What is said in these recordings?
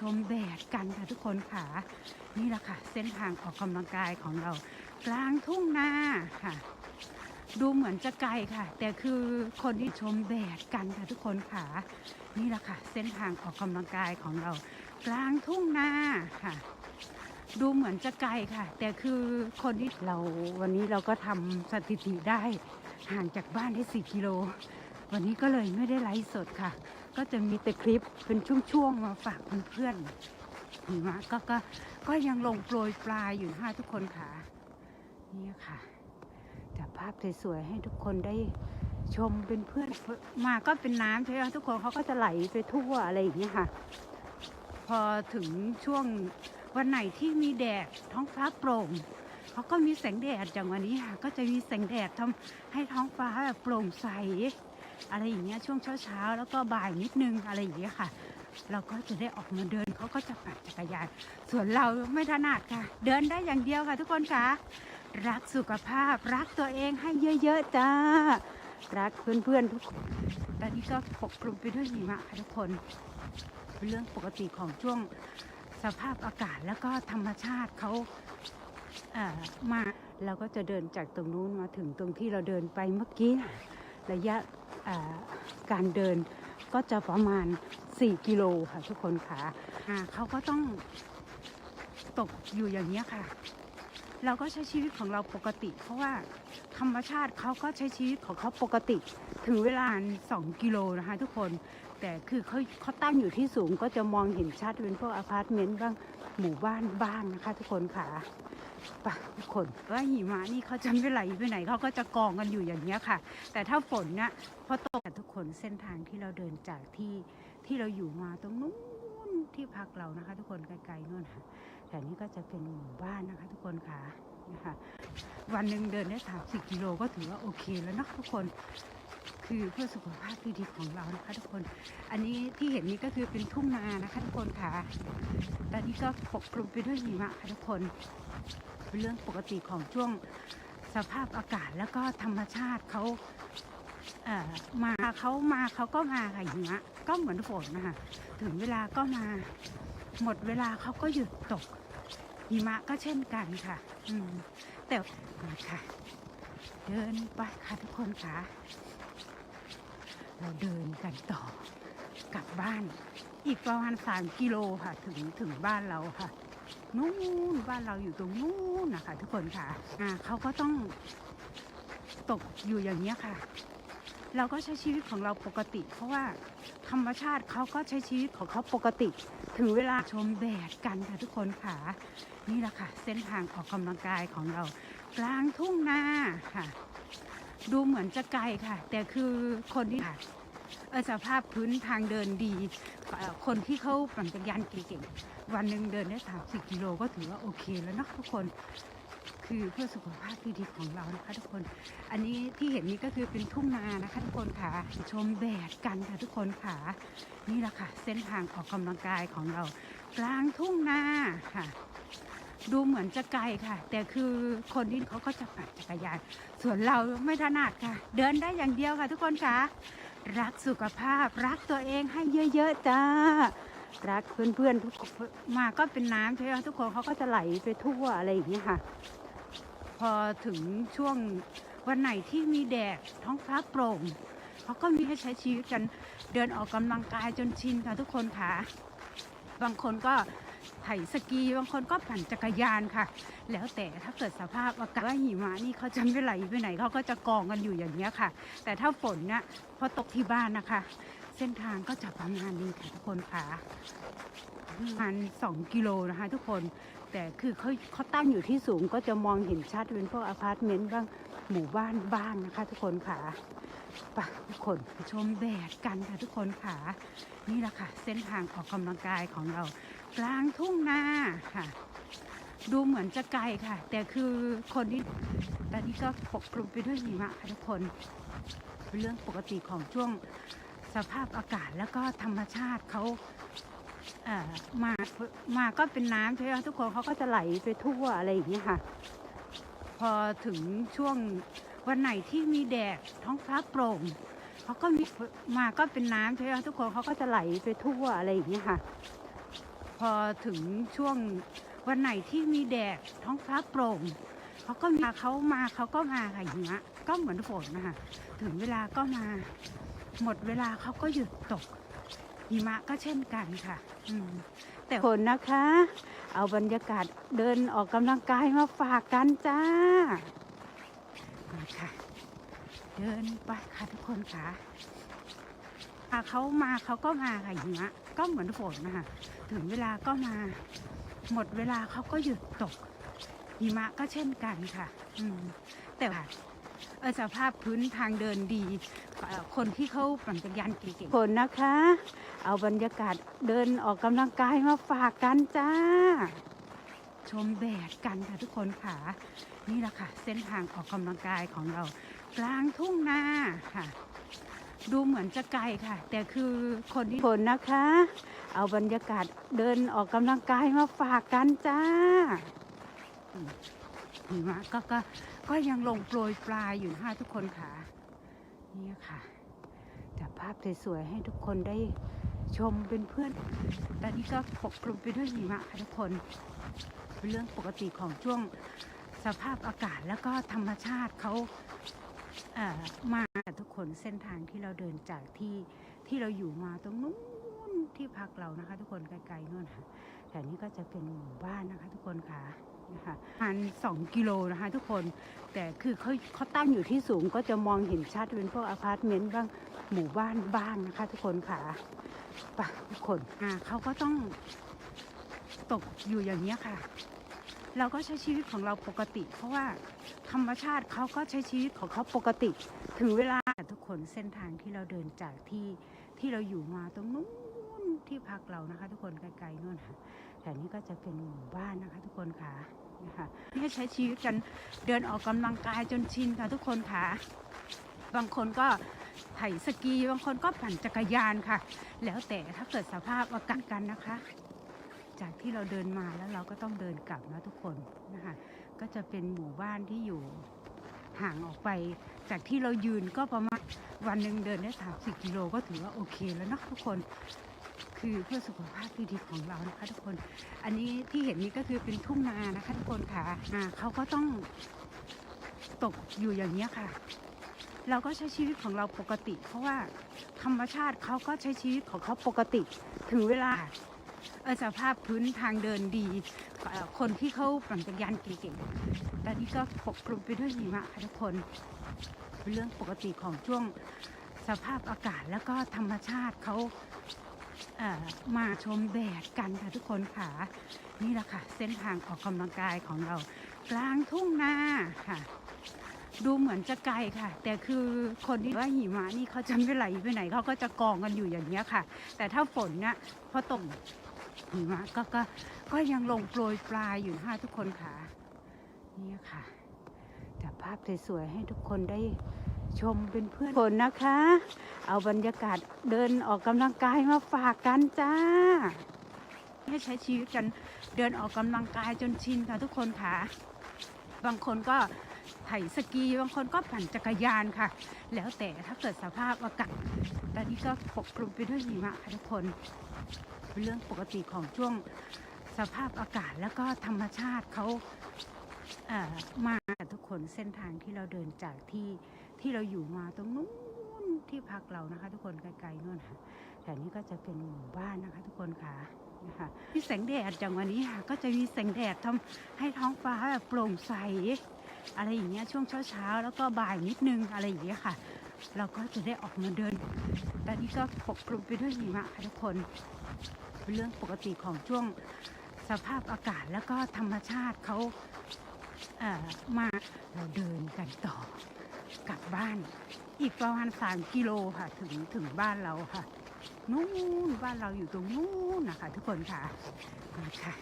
ชมแดดกันค่ะทุกคนค่ะ นี่แหละค่ะ เส้นทางออกกำลังกายของเรา กลางทุ่งนาค่ะ ดูเหมือนจะไกลค่ะ แต่คือคนที่ชมแดดกันค่ะทุกคนค่ะ นี่แหละค่ะ เส้นทางออกกำลังกายของเรา กลางทุ่งนาค่ะ ดูเหมือนจะไกลค่ะ แต่คือคนที่เราวันนี้เราก็ทำสถิติได้ห่างจากบ้านได้ 4 กิโล วันนี้ก็เลยไม่ได้ไลฟ์สดค่ะ ก็จะมีแต่คลิปเป็นช่วงๆมาฝากเพื่อนๆหิมะก็ก็ก็ยังลงโปรยปลายอยู่นะคะทุกคนค่ะ นี่ค่ะจับภาพสวยๆให้ทุกคนได้ชมเป็นเพื่อนมาก็เป็นน้ำใช่ไหมทุกคนเขาก็จะไหลไปทั่วอะไรอย่างเงี้ยค่ะ พอถึงช่วงวันไหนที่มีแดดท้องฟ้าโปร่งเขาก็มีแสงแดดอย่างวันนี้ค่ะ ก็จะมีแสงแดดทำให้ท้องฟ้าแบบโปร่งใส อะไรอย่างเงี้ยช่วงเช้าๆแล้วก็บ่ายนิดนึงอะไรอย่างเงี้ยค่ะ เราก็จะได้ออกมาเดินเขาก็จะปั่นจักรยานส่วนเราไม่ถนัดค่ะ เดินได้อย่างเดียวค่ะ ทุกคนค่ะรักสุขภาพรักตัวเองให้เยอะๆจ้ารักเพื่อนๆทุกคนตอนนี้ก็ปกคลุมไปด้วยหิมะค่ะทุกคนเป็นเรื่องปกติของช่วงสภาพอากาศแล้วก็ธรรมชาติเขาเมาเราก็จะเดินจากตรงนู้นมาถึงตรงที่เราเดินไปเมื่อกี้ ระยะ การเดินก็จะประมาณ 4 กิโลค่ะทุกคนค่ะอ่าเขาก็ต้องตกอยู่อย่างนี้ยค่ะ เราก็ใช้ชีวิตของเราปกติ เพราะว่าธรรมชาติเขาก็ใช้ชีวิตของเขาปกติ ถึงเวลา 2 กิโลนะคะ ทุกคนแต่คือเขาเขาตั้งอยู่ที่สูงก็จะมองเห็นชัดเป็นพวกอพาร์ตเมนต์บ้างหมู่บ้านบ้างนะคะ ทุกคนค่ะ ไปทุกคนว่าหิมะนี่เขาจะไม่ไหลไปไหนเขาก็จะกองกันอยู่อย่างเงี้ยค่ะ แต่ถ้าฝนเนี่ยพอตกทุกคนเส้นทางที่เราเดินจากที่ที่เราอยู่มาตรงนู้นที่พักเรานะคะ ทุกคนไกลๆนู่นค่ะแต่นี่ก็จะเป็นหมู่บ้านนะคะ ทุกคนค่ะนะคะวันหนึ่งเดินได้สามสิบกิโลก็ถือว่าโอเคแล้วเนะทุกคนคือเพื่อสุขภาพที่ดีของเรานะคะ ทุกคน อันนี้ที่เห็นนี้ก็คือเป็นทุ่งนานะคะ ทุกคนค่ะ ตอนนี้ก็ปกคลุมไปด้วยหิมะค่ะทุกคน เป็นเรื่องปกติของช่วงสภาพอากาศแล้วก็ธรรมชาติเขาเอ่อมาเขามาเขาก็มาค่ะหิมะก็เหมือนฝนนะคะถึงเวลาก็มา หมดเวลาเขาก็หยุดตกหิมะก็เช่นกันค่ะ อืมแต่มาค่ะ เดินไปค่ะทุกคนค่ะเราเดินกันต่อกลับบ้าน อีกประมาณสามกิโลค่ะ ถึงถึงบ้านเราค่ะ นู่นบ้านเราอยู่ตรงนู้นนะคะทุกคนค่ะอ่าเขาก็ต้องตกอยู่อย่างนี้ค่ะ เราก็ใช้ชีวิตของเราปกติ เพราะว่าธรรมชาติเขาก็ใช้ชีวิตของเขาปกติ ถึงเวลาชมแดดกันค่ะทุกคนค่ะ นี่แหละค่ะ เส้นทางออกกำลังกายของเรา กลางทุ่งนาค่ะ ดูเหมือนจะไกลค่ะ แต่คือคนที่ เออสภาพพื้นทางเดินดี คนที่เขาปั่นจักรยานเก่งๆ วันหนึ่งเดินได้สามสิบกิโลก็ถือว่าโอเคแล้วเนอะทุกคนคือเพื่อสุขภาพที่ดีของเรานะคะทุกคน อันนี้ที่เห็นนี้ก็คือเป็นทุ่งนานะคะทุกคนค่ะ ชมแดดกันค่ะทุกคนค่ะ นี่แหละค่ะ เส้นทางออกกำลังกายของเรา กลางทุ่งนาค่ะ ดูเหมือนจะไกลค่ะ แต่คือคนที่เขาก็จะปั่นจักรยาน ส่วนเราไม่ถนัดค่ะ เดินได้อย่างเดียวค่ะทุกคนค่ะ รักสุขภาพ รักตัวเองให้เยอะๆจ้า รักเพื่อนๆทุกคนมาก็เป็นน้ำใช่ไหมทุกคนเขาก็จะไหลไปทั่วอะไรอย่างเงี้ยค่ะ พอถึงช่วงวันไหนที่มีแดดท้องฟ้าโปร่งเขาก็มีให้ใช้ชีวิตกันเดินออกกำลังกายจนชินค่ะทุกคนค่ะ บางคนก็ไถสกีบางคนก็ปั่นจักรยานค่ะ แล้วแต่ถ้าเกิดสภาพอากาศว่าหิมะนี่เขาจะไม่ไหลไปไหนเขาก็จะกองกันอยู่อย่างเงี้ยค่ะ แต่ถ้าฝนเนี่ยพอตกที่บ้านนะคะ เส้นทางก็จะประมาณนี้ค่ะทุกคนค่ะประมาณสองกิโลนะคะ ทุกคน แต่คือเขาเขาตั้งอยู่ที่สูงก็จะมองเห็นชัดเป็นพวกอพาร์ตเมนต์บ้างหมู่บ้านบ้างนะคะ ทุกคนค่ะไปทุกคนชมแดดกันค่ะทุกคนค่ะ นี่แหละค่ะ เส้นทางออกกำลังกายของเรา กลางทุ่งนาค่ะ ดูเหมือนจะไกลค่ะ แต่คือคนที่ตอนนี้ก็ปกคลุมไปด้วยหิมะค่ะทุกคนเป็นเรื่องปกติของช่วงสภาพอากาศแล้วก็ธรรมชาติเขา อ่อมามาก็เป็นน้ำใช่ไหมทุกคนเขาก็จะไหลไปทั่วอะไรอย่างเงี้ยค่ะ พอถึงช่วงวันไหนที่มีแดดท้องฟ้าโปร่งเขาก็มีมาก็เป็นน้ำใช่ไหมทุกคนเขาก็จะไหลไปทั่วอะไรอย่างเงี้ยค่ะ พอถึงช่วงวันไหนที่มีแดดท้องฟ้าโปร่งเขาก็มาเขามาเขาก็มาค่ะหิมะก็เหมือนฝนนะคะถึงเวลาก็มา หมดเวลาเขาก็หยุดตก หิมะก็เช่นกันค่ะอืมแต่คนนะคะ เอาบรรยากาศเดินออกกำลังกายมาฝากกันจ้ามาค่ะ เดินไปค่ะทุกคนค่ะอะเขามาเขาก็มาค่ะหิมะก็เหมือนฝนนะคะถึงเวลาก็มา หมดเวลาเขาก็หยุดตกหิมะก็เช่นกันค่ะ อืมแต่ว่าเออสภาพพื้นทางเดินดีเอ่อคนที่เขาปั่นจักรยานเก่งๆคนนะคะ เอาบรรยากาศเดินออกกำลังกายมาฝากกันจ้า ชมแดดกันค่ะทุกคนค่ะ นี่แหละค่ะ เส้นทางออกกำลังกายของเรา กลางทุ่งนาค่ะ ดูเหมือนจะไกลค่ะ แต่คือคนที่คนนะคะ เอาบรรยากาศเดินออกกำลังกายมาฝากกันจ้าอืมหิมะก็ก็ ก็ยังลงโปรยปลายอยู่นะคะทุกคนค่ะ นี่ค่ะจับภาพสวยๆให้ทุกคนได้ชมเป็นเพื่อน ตอนนี้ก็ปกคลุมไปด้วยหิมะค่ะทุกคนเป็นเรื่องปกติของช่วงสภาพอากาศแล้วก็ธรรมชาติเขาเอ่อมาทุกคนเส้นทางที่เราเดินจากที่ที่เราอยู่มาตรงนู้นที่พักเรานะคะ ทุกคนไกลๆนู่นค่ะแต่นี้ก็จะเป็นหมู่บ้านนะคะ ทุกคนค่ะ นะคะประสองกิโลนะคะทุกคนแต่คือเขาเขาตั้งอยู่ที่สูงก็จะมองเห็นชัดเป็นพวกอพาร์ตเมนต์บ้างหมู่บ้านบ้างนะคะ ทุกคนค่ะไปทุกคนอ่าเขาก็ต้องตกอยู่อย่างนี้ยค่ะ เราก็ใช้ชีวิตของเราปกติ เพราะว่าธรรมชาติเขาก็ใช้ชีวิตของเขาปกติ ถึงเวลาทุกคนเส้นทางที่เราเดินจากที่ที่เราอยู่มาตรงนู้นที่พักเรานะคะ ทุกคนไกลๆนู่นค่ะ แต่นี่ก็จะเป็นหมู่บ้านนะคะ ทุกคนค่ะนะคะนี่ใช้ชีวิตกันเดินออกกำลังกายจนชินค่ะ ทุกคนค่ะ บางคนก็ไถสกีบางคนก็ปั่นจักรยานค่ะ แล้วแต่ถ้าเกิดสภาพอากาศกันนะคะ จากที่เราเดินมาแล้วเราก็ต้องเดินกลับนะทุกคนนะคะก็จะเป็นหมู่บ้านที่อยู่ห่างออกไป จากที่เรายืนก็ประมาณวันหนึ่งเดินได้สามสิบกิโลก็ถือว่าโอเคแล้วนะทุกคน คือเพื่อสุขภาพที่ดีของเรานะคะทุกคน อันนี้ที่เห็นนี้ก็คือเป็นทุ่งนานะคะทุกคนค่ะอ่าเขาก็ต้องตกอยู่อย่างนี้ค่ะ เราก็ใช้ชีวิตของเราปกติ เพราะว่าธรรมชาติเขาก็ใช้ชีวิตของเขาปกติ ถึงเวลาเออสภาพพื้นทางเดินดี คนที่เขาปั่นจักรยานเก่งๆตอนนี้ก็ปกคลุมไปด้วยหิมะค่ะทุกคนเป็นเรื่องปกติของช่วงสภาพอากาศแล้วก็ธรรมชาติเขา มาชมแดดกันค่ะทุกคนค่ะ นี่แหละค่ะ เส้นทางออกกำลังกายของเรากลางทุ่งนาค่ะ ดูเหมือนจะไกลค่ะ แต่คือคนที่ว่าหิมะนี่เขาจะไม่ไหลไปไหนเขาก็จะกองกันอยู่อย่างเนี้ยค่ะ แต่ถ้าฝนเนี่ยพอตกหิมะก็ก็ก็ยังลงโปรยปลายอยู่นะคะทุกคนค่ะ นี่ค่ะจับภาพสวยๆให้ทุกคนได้ ชมเป็นเพื่อนคนนะคะ เอาบรรยากาศเดินออกกำลังกายมาฝากกันจ้า ให้ใช้ชีวิตกันเดินออกกำลังกายจนชินค่ะทุกคนค่ะ บางคนก็ไถสกีบางคนก็ปั่นจักรยานค่ะ แล้วแต่ถ้าเกิดสภาพอากาศตอนนี้ก็ปกคลุมไปด้วยหิมะค่ะทุกคนเป็นเรื่องปกติของช่วงสภาพอากาศแล้วก็ธรรมชาติเขาเอ่อมาทุกคนเส้นทางที่เราเดินจากที่ ที่เราอยู่มาตรงนู้นที่พักเรานะคะ ทุกคนไกลๆนู่นค่ะแต่นี้ก็จะเป็นหมู่บ้านนะคะ ทุกคนค่ะนะคะมีแสงแดดอย่างวันนี้ค่ะ ก็จะมีแสงแดดทำให้ท้องฟ้าแบบโปร่งใสอะไรอย่างเงี้ยช่วงเช้าๆแล้วก็บ่ายนิดนึงอะไรอย่างเงี้ยค่ะ เราก็จะได้ออกมาเดินตอนนี้ก็ปกคลุมไปด้วยหิมะค่ะทุกคนเป็นเรื่องปกติของช่วงสภาพอากาศแล้วก็ธรรมชาติเขาเอ่อมาเราเดินกันต่อ กลับบ้าน อีกประมาณสามกิโลค่ะถึงถึงบ้านเราค่ะ นู่นบ้านเราอยู่ตรงนู้นนะคะ ทุกคนค่ะมาค่ะ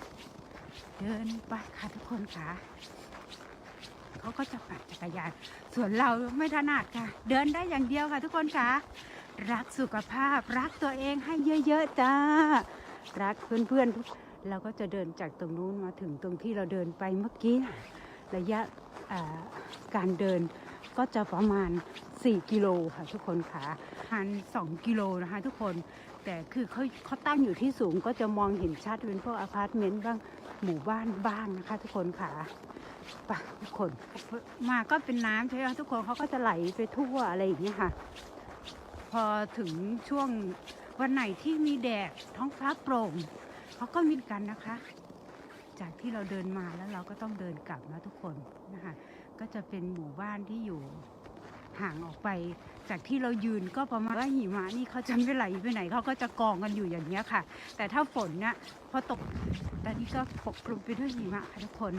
เดินไปค่ะทุกคนค่ะเขาก็จะปั่นจักรยาน ส่วนเราไม่ถนัดค่ะ เดินได้อย่างเดียวค่ะ ทุกคนค่ะ รักสุขภาพรักตัวเองให้เยอะๆจ้า รักเพื่อนๆทุกเราก็จะเดินจากตรงนู้นมาถึงตรงที่เราเดินไปเมื่อกี้ ระยะการเดิน ก็จะประมาณ 4 กิโลค่ะทุกคนค่ะประมาณ2กิโลนะคะทุกคนแต่คือเขาเขาตั้งอยู่ที่สูงก็จะมองเห็นชัดเป็นพวกอพาร์ตเมนต์บ้างหมู่บ้านบ้างนะคะ ทุกคนค่ะไปทุกคนมาก็เป็นน้ำใช่ไหมทุกคนเขาก็จะไหลไปทั่วอะไรอย่างเงี้ยค่ะ พอถึงช่วงวันไหนที่มีแดดท้องฟ้าโปร่งเขาก็มีกันนะคะ จากที่เราเดินมาแล้วเราก็ต้องเดินกลับนะทุกคนนะคะ ก็จะเป็นหมู่บ้านที่อยู่ห่างออกไป จากที่เรายืนก็ประมาณว่าหิมะนี่เขาจะไม่ไหลไปไหนเขาก็จะกองกันอยู่อย่างเงี้ยค่ะ แต่ถ้าฝนเนี่ยพอตกตอนนี้ก็ปกคลุมไปด้วยหิมะค่ะทุกคน